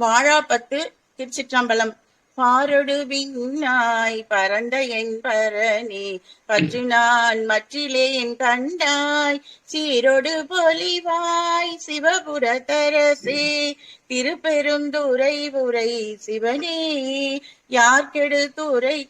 வாழாப்பத்து திருச்சிற்றம்பலம். பாரொடு விண்ணாய் பரந்த என் பரணி பற்று நான் மற்றிலேன் கண்டாய். சீரொடு பொலிவாய் சிவபுரதரசே திருப்பெருந்துரை திருப்பெருந்துறை உரை சிவனே. யார்கெடு துறை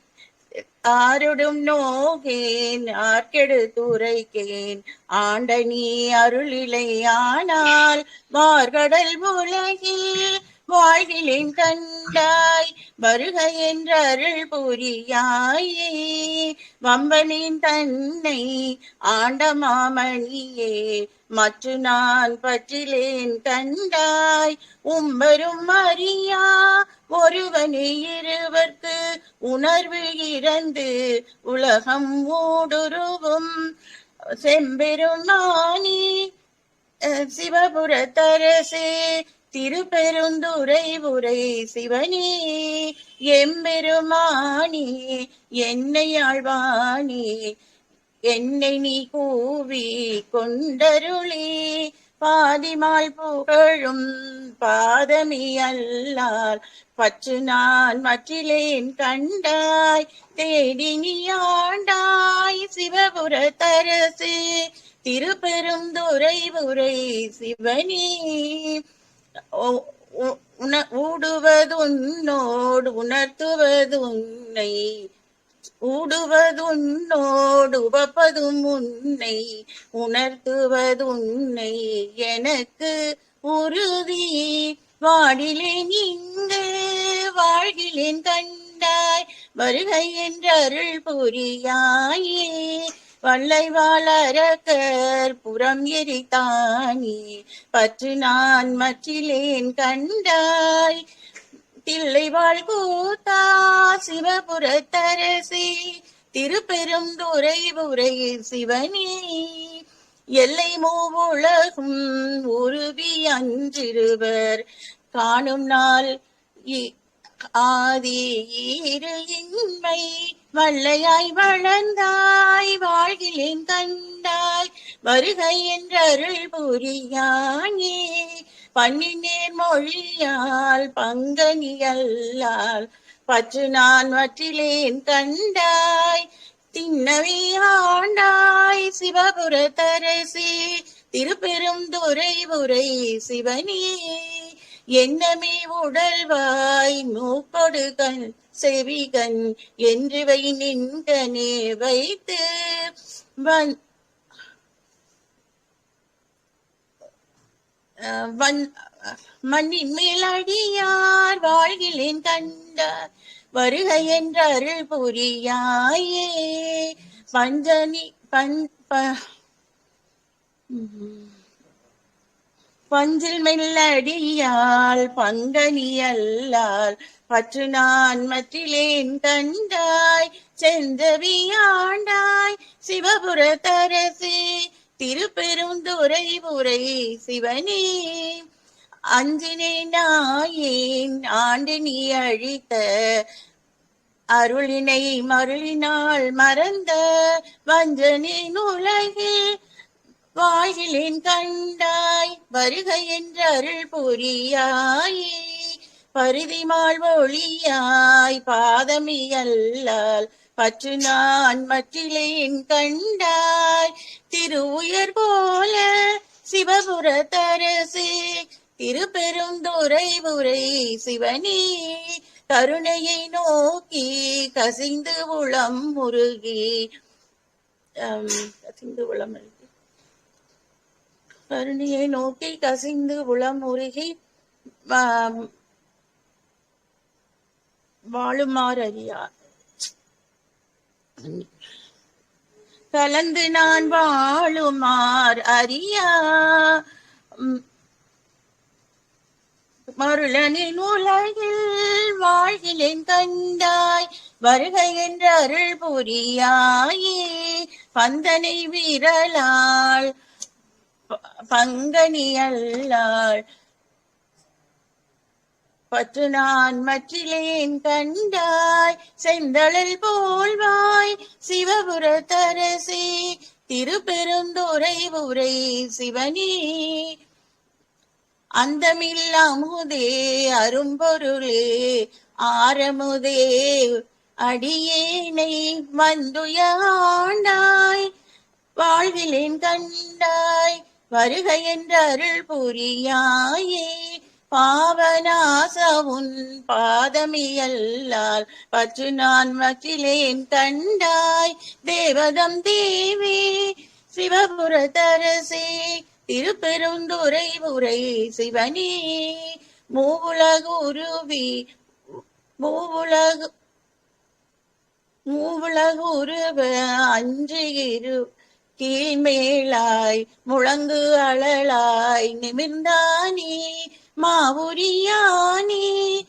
ஆரொடும் நோகேன் ஆர்கெடு துரைக்கேன் ஆண்ட நீ அருளிலை ஆனால் வார்கடல் உலகில் வாழ்கிலேன் கண்டாய் வருக என்ற அருள் புரியாயே. வம்பனின் தன்னை ஆண்ட மாமணியே மற்ற நான் பற்றிலேன் கண்டாய். உம்பரும் அறியா ஒருவனே இருவர்க்கு உணர்வு இறந்து உலகம் ஊடுருவும். செம்பெருமானி அஹ் சிவபுரத்தரசே திருப்பெருந்துரை உரை சிவனே எம்பெருமானி என்னை ஆழ்வானி என்னை நீ கூவி கொண்டருளி. பாதிமால் புகழும் பாதமி அல்லால் பற்று நான் மற்றிலேன் கண்டாய் தேடி நீ ஆண்டாய் சிவபுர தரசே. திருப்பெருந்துரை உரை சிவனே ஓ- உ- ஊடுவதுன்னோடு உணர்த்துவது உன்னை. ஊடுவதுன்னோடு உபப்பதும் உன்னை. உணர்த்துவது உன்னை. எனக்கு உறுதி. வாடிலேன் இங்கு வாழ்கிலேன் கண்டாய். வருகை என்ற அருள் புரியாயே. வல்லை வாழறக்கர் புறம் எரித்தானி? பற்று நான் மற்றிலேன் கண்டாய். தில்லை வாழ் கூத்தா சிவபுரத்தரசி திருப்பெருந்துறை உரை சிவனே. எல்லை மூவுலகும் உருவி அன்றிருவர் காணும் நாள் இ- ஆதி இரு இன்மை. வல்லையாய் வளர்ந்தாய் வாழ்கிலேன் கண்டாய் வருகை என்றருள் அருள் புரியானே பண்ணினேர் மொழியால் பங்கனியல்லால் பற்று நான் வற்றிலேன் கண்டாய். திண்ணவே ஆண்டாய் சிவபுர தரசி திருப்பெருந்துறை உரை சிவனே. என்னமே உடல்வாய் மூக்கொடு செவிகன் என்று வை நின்றனே வைத்து வன் அஹ் மண்ணின் மேலடியார் வாழ்கிலேன் கண்ட வருக என்ற அருள் புரியாயே பஞ்சனி பன் ப- உம். பஞ்சில் மெல்லடியால் பங்கனியல்லால் பற்று நான் மற்றிலேன் கண்டாய் செந்தவியாண்டாய் சிவபுர தரசே திருப்பெருந்துறை உரை சிவனே. அஞ்சினே நாயேன் ஆண்டு நீ அழித்த அருளினை மருளினால் மறந்த வஞ்சனின் உலகில் வாயிலின் கண்டாய் வருக என்று அருள் புரியாயே. பரிதிமால் ஒளியாய் பாதமியல்லால் பற்று நான் மற்றிலேன் கண்டாய். திரு உயர் போல சிவபுர தரசே திருப்பெருந்துறை உரை சிவனே. கருணையை நோக்கி கசிந்து உளம் முருகி. கசிந்து உளம் கருணியை நோக்கி கசிந்து உளம் உருகி வாழுமாறியார் கலந்து நான் வாழுமார் அறியா. மருளனின் உலகில் வாழ்கிலேன் கண்டாய் வருகை என்ற அருள் புரியாயே பந்தனை விரலாள் பங்கனியல்லாள் பங்கனி பற்று நான் மற்றிலேன் கண்டாய் செந்தழல் போல்வாய் சிவபுர தரசே திருப்பெருந்துறை உரை சிவனே. அந்தமில்லாமுதே அரும்பொருளே ஆரமுதே அடியேனை வந்துயாண்டாய் வாழ்விலேன் கண்டாய் வருக என்ற அருள் புரியாயே. பாவநாசவுன் பாதமியல்லால் பற்று நான் மற்றிலேன் கண்டாய் தேவதம் தேவே சிவபுரத்தரசே திருப்பெருந்துரை உரை சிவனே. மூவுலகுருவி மூவுலகு மூவுலகுருவ அஞ்சு இரு கீழ்மேளாய் முழங்கு அழலாய் நிமிர்ந்தானே மாவுரியானே.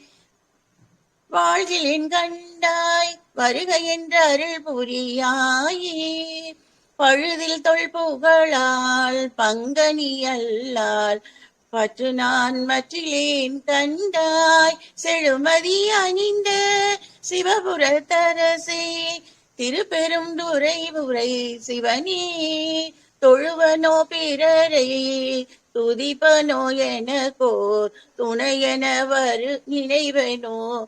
வாழ்கிலேன் கண்டாய் வருக என்று அருள் புரியாயே. பழுதில் தொல் புகழால் பங்கனி அல்லால் பற்று நான் மற்றிலேன் கண்டாய். செழுமதி அணிந்த சிவபுரத்தரசே திருப்பெரும் துரை உரை சிவனி தொழுவனோ பிறரை துதிப்பனோ எனக்கோர் துணையென வரு நினைவனோ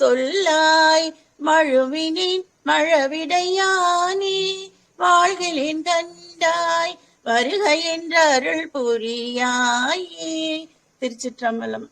சொல்லாய் மழுவினின் மழவிடையானே வாழ்களின் கண்டாய் வருக என்ற அருள் புரியாயே. திருச்சிற்றம்பலம்.